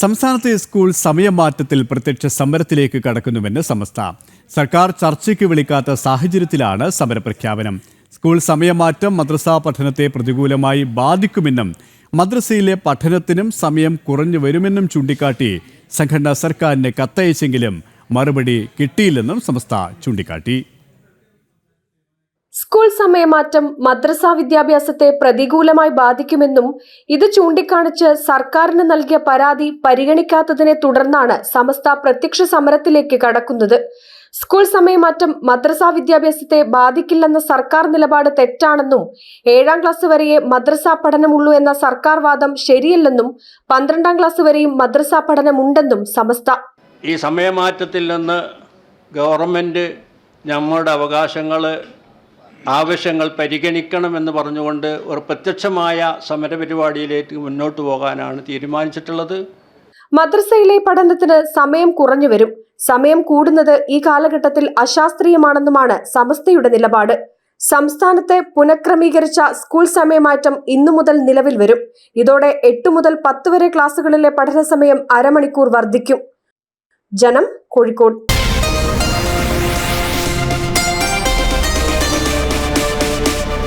സംസ്ഥാനത്തെ സ്കൂൾ സമയമാറ്റത്തിൽ പ്രത്യക്ഷ സമരത്തിലേക്ക് കടക്കുന്നുവെന്ന് സമസ്ത. സർക്കാർ ചർച്ചയ്ക്ക് വിളിക്കാത്ത സാഹചര്യത്തിലാണ് സമരപ്രഖ്യാപനം. സ്കൂൾ സമയമാറ്റം മദ്രസാ പഠനത്തെ പ്രതികൂലമായി ബാധിക്കുമെന്നും മദ്രസയിലെ പഠനത്തിനും സമയം കുറഞ്ഞു വരുമെന്നും ചൂണ്ടിക്കാട്ടി സംഘടന സർക്കാരിന് കത്തയച്ചെങ്കിലും മറുപടി കിട്ടിയില്ലെന്നും സമസ്ത ചൂണ്ടിക്കാട്ടി. സ്കൂൾ സമയമാറ്റം മദ്രസ വിദ്യാഭ്യാസത്തെ പ്രതികൂലമായി ബാധിക്കുമെന്നും ഇത് ചൂണ്ടിക്കാണിച്ച് സർക്കാരിന് നൽകിയ പരാതി പരിഗണിക്കാത്തതിനെ തുടർന്നാണ് സമസ്ത പ്രത്യക്ഷ സമരത്തിലേക്ക് കടക്കുന്നത്. സ്കൂൾ സമയമാറ്റം മദ്രസ വിദ്യാഭ്യാസത്തെ ബാധിക്കില്ലെന്ന സർക്കാർ നിലപാട് തെറ്റാണെന്നും ഏഴാം ക്ലാസ് വരെയേ മദ്രസ പഠനമുള്ളൂ എന്ന സർക്കാർ വാദം ശരിയല്ലെന്നും പന്ത്രണ്ടാം ക്ലാസ് വരെയും മദ്രസ പഠനമുണ്ടെന്നും സമസ്ത. ഈ സമയമാറ്റത്തിൽ നിന്ന് ഗവൺമെന്റ് നമ്മളുടെ അവകാശങ്ങൾ ആവശ്യങ്ങൾ പരിഗണിക്കണമെന്ന് പറഞ്ഞുകൊണ്ട് ഒരു പ്രത്യക്ഷമായ സമരപരിപാടിയിലേക്ക് മുന്നോട്ട് പോകാനാണ് തീരുമാനിച്ചിട്ടുള്ളത്. മദ്രസയിലെ പഠനത്തിന് സമയം കുറഞ്ഞു വരും. സമയം കൂടുന്നത് ഈ കാലഘട്ടത്തിൽ അശാസ്ത്രീയമാണെന്നുമാണ് സമസ്തയുടെ നിലപാട്. സംസ്ഥാനത്തെ പുനഃക്രമീകരിച്ച സ്കൂൾ സമയമാറ്റം ഇന്നു മുതൽ നിലവിൽ വരും. ഇതോടെ എട്ട് മുതൽ പത്ത് വരെ ക്ലാസുകളിലെ പഠന സമയം അരമണിക്കൂർ വർദ്ധിക്കും. ജനം കോഴിക്കോട്